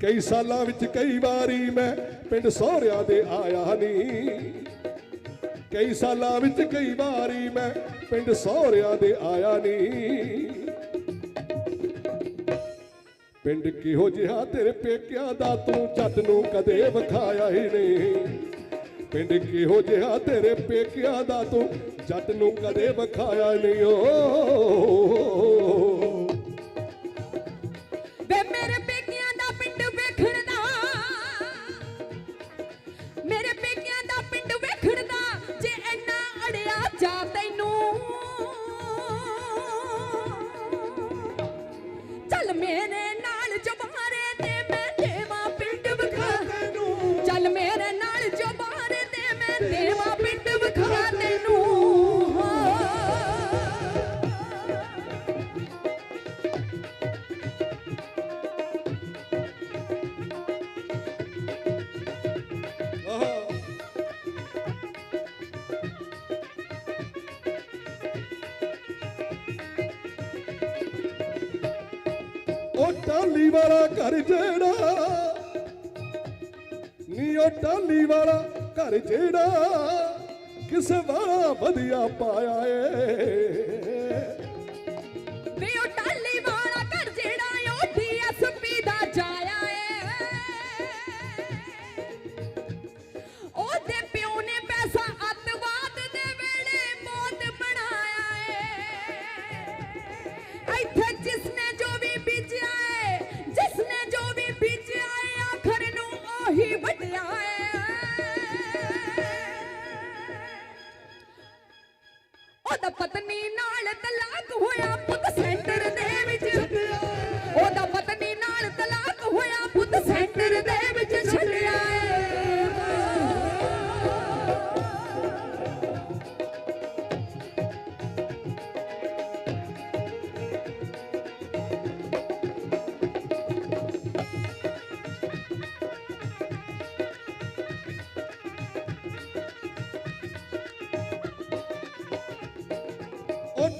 ਕਈ ਸਾਲਾਂ ਵਿੱਚ ਕਈ ਵਾਰੀ ਮੈਂ ਪਿੰਡ ਸਹੁਰਿਆਂ ਦੇ ਆਇਆ ਨਹੀਂ ਕਈ ਸਾਲਾਂ ਵਿੱਚ ਕਈ ਵਾਰੀ ਮੈਂ ਪਿੰਡ ਸਹੁਰਿਆਂ ਦੇ ਆਇਆ ਨਹੀਂ ਪਿੰਡ ਕਿਹੋ ਜਿਹਾ ਤੇਰੇ ਪੇਕਿਆਂ ਦਾ ਤੂੰ ਛੱਡ ਨੂੰ ਕਦੇ ਵਿਖਾਇਆ ਹੀ ਨਹੀਂ। ਪਿੰਡ ਕਿਹੋ ਜਿਹਾ ਤੇਰੇ ਪੇਕਿਆਂ ਦਾ ਤੂੰ? ਜੱਟ ਨੂੰ ਕਦੇ ਵਿਖਾਇਆ ਨਹੀਂ ਓ। ਟਾਲੀ ਵਾਲਾ ਘਰ ਜਿਹੜਾ। ਨੀ ਉਹ ਟਾਲੀ ਵਾਲਾ ਘਰ ਜਿਹੜਾ। ਕਿਸੇ ਵਾਲਾ ਵਧੀਆ ਪਾਇਆ ਏ।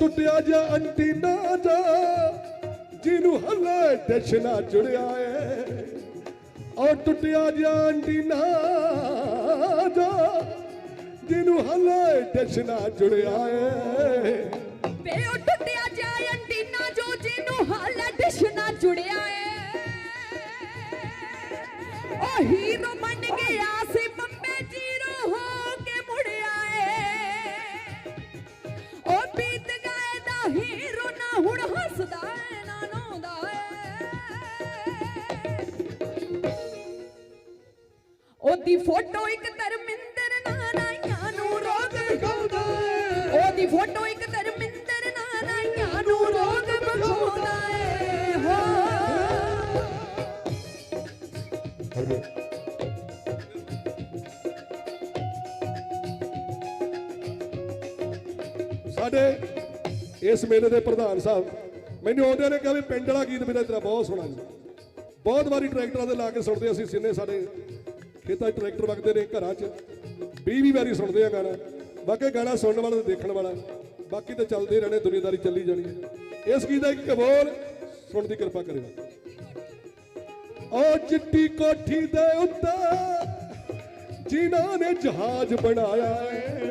ਟੁੱਟਿਆ ਜਾ ਅੰਟੀਨਾ ਦਾ ਜਿਹਨੂੰ ਹੱਲੇ ਡਸ਼ਨਾ ਜੁੜਿਆ ਏ। ਉਹ ਟੁੱਟਿਆ ਜਾ ਅੰਟੀਨਾ ਦਾ ਜਿਹਨੂੰ ਹੱਲੇ ਡਸ਼ਨਾ ਜੁੜਿਆ ਏ। ਵੇ ਉਹ ਟੁੱਟਿਆ ਜਾ ਅੰਟੀਨਾ ਜੋ ਜਿਹਨੂੰ ਹਾਲ ਡਿਸ਼ ਜੁੜਿਆ ਏ। ਫੋਟੋ ਇੱਕ ਧਰਮਿੰਦਰ ਨਾਰਾਇਆਂ ਨੂੰ ਰੋਗ ਵਿਖਾਉਂਦਾ ਉਹਦੀ ਫੋਟੋ ਇੱਕ ਧਰਮਿੰਦਰ ਨਾਰਾਇਆਂ ਨੂੰ ਰੋਗ ਵਿਖਾਉਂਦਾ ਏ ਹੋ। ਸਾਡੇ ਇਸ ਮੇਲੇ ਦੇ ਪ੍ਰਧਾਨ ਸਾਹਿਬ ਮੈਨੂੰ ਆਉਂਦੇ ਨੇ ਕਿਹਾ ਵੀ ਪਿੰਡ ਵਾਲਾ ਗੀਤ ਮੇਰਾ ਤੇਰਾ ਬਹੁਤ ਸੋਹਣਾ ਜੀ। ਬਹੁਤ ਵਾਰੀ ਟਰੈਕਟਰਾਂ ਦੇ ਲਾ ਕੇ ਸੁਣਦੇ ਅਸੀਂ ਸਿੰਨੇ ਸਾਡੇ ਖੇਤਾਂ ਤਾਂ ਟਰੈਕਟਰ ਵਗਦੇ ਨੇ ਘਰਾਂ 'ਚ। 20 ਵੀਹ ਵਾਰੀ ਸੁਣਦੇ ਆ ਗਾਣਾ। ਬਾਕੀ ਗਾਣਾ ਸੁਣਨ ਵਾਲਾ ਤੇ ਦੇਖਣ ਵਾਲਾ। ਬਾਕੀ ਤਾਂ ਚੱਲਦੇ ਰਹਿਣੇ, ਦੁਨੀਆਦਾਰੀ ਚੱਲੀ ਜਾਣੀ ਇਸ ਗੀਤ ਦਾ ਇੱਕ ਬੋਲ ਸੁਣ ਦੀ ਕਿਰਪਾ ਕਰਿਓ। ਉਹ ਚਿੱਟੀ ਕੋਠੀ ਦੇ ਉੱਤੇ ਜਿਨ੍ਹਾਂ ਨੇ ਜਹਾਜ਼ ਬਣਾਇਆ ਏ।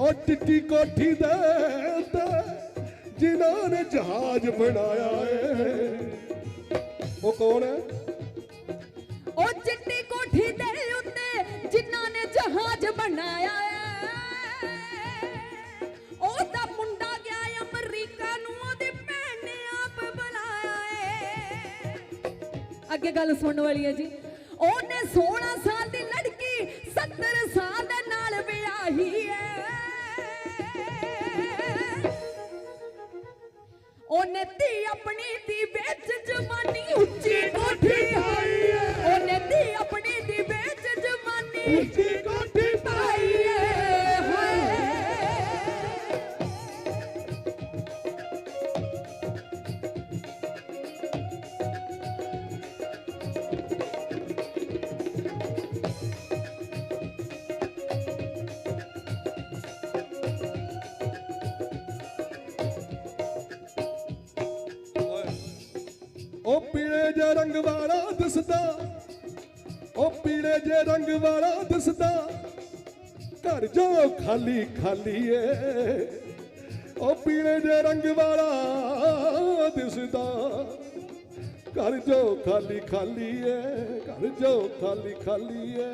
ਉਹ ਚਿੱਟੀ ਕੋਠੀ ਦੇ ਉੱਤੇ ਜਿਨ੍ਹਾਂ ਨੇ ਜਹਾਜ਼ ਬਣਾਇਆ ਏ। ਉਹ ਕੌਣ ਹੈ? ਗੱਲ ਸੁਣਨ ਵਾਲੀ ਹੈ ਜੀ। ਉਹਨੇ 16 ਸਾਲ ਦੀ ਲੜਕੀ 70 ਸਾਲ ਦੇ ਨਾਲ ਵਿਆਹੀ ਏ ਉਹਨੇ ਧੀ ਆਪਣੀ ਦੀ ਵਿੱਚ ਜਵਾਨੀ ਉੱਚੀ ਕੋਠੀ ਪਾਈ ਏ ਉਹਨੇ ਧੀ ਆਪਣੀ ਦੀ ਵਿੱਚ ਜਵਾਨੀ ਉੱਚੀ ਜੇ ਰੰਗ ਵਾਲਾ ਦਿਸਦਾ। ਉਹ ਪੀਲੇ ਜੇ ਰੰਗ ਵਾਲਾ ਦਿਸਦਾ। ਘਰ ਜੋ ਖਾਲੀ ਖਾਲੀ ਏ, ਉਹ ਪੀਲੇ ਜੇ ਰੰਗ ਵਾਲਾ ਦਿਸਦਾ। ਘਰ ਜੋ ਖਾਲੀ ਖਾਲੀ ਏ, ਘਰ ਜੋ ਖਾਲੀ ਖਾਲੀ ਏ।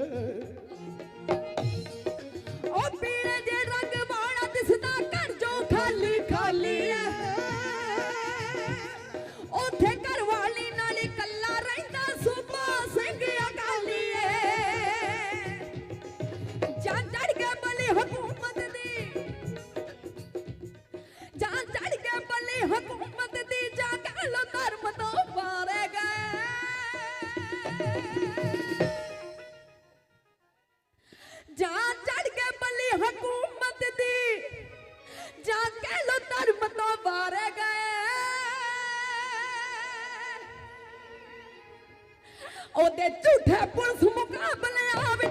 ਉਹਦੇ ਝੂਠੇ ਪੁਲਿਸ ਮੁਕਾਬਲੇ ਆਵੇ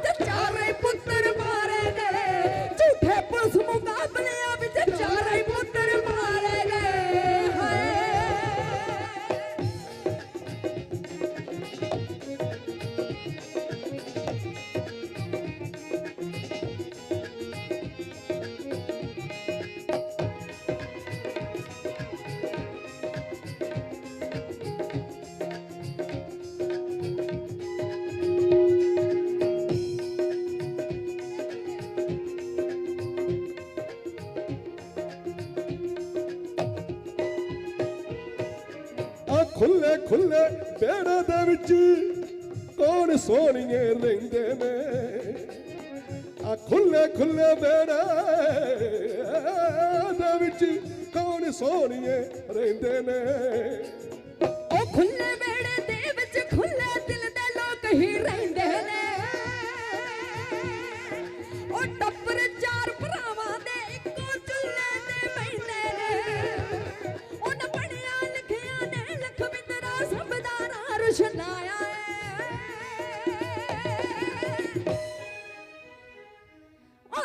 ਪੇੜੇ ਦੇ ਵਿੱਚ ਕੌਣ ਸੋਹਣੀਏ ਰਹਿੰਦੇ ਨੇ? ਆ ਖੁੱਲੇ ਖੁੱਲੇ ਬੇੜੇ ਦੇ ਵਿੱਚ ਕੌਣ ਸੋਹਣੀਏ ਰਹਿੰਦੇ ਨੇ?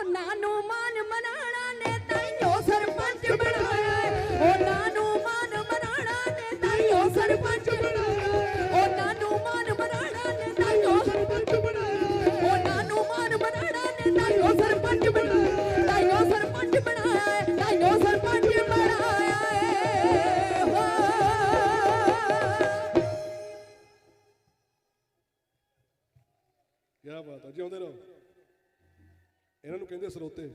ਨਾਨੂ ਮਾਨ ਮਨਾਣਾ ਨੇ ਕਹਿੰਦੇ ਸਰੋਤੇ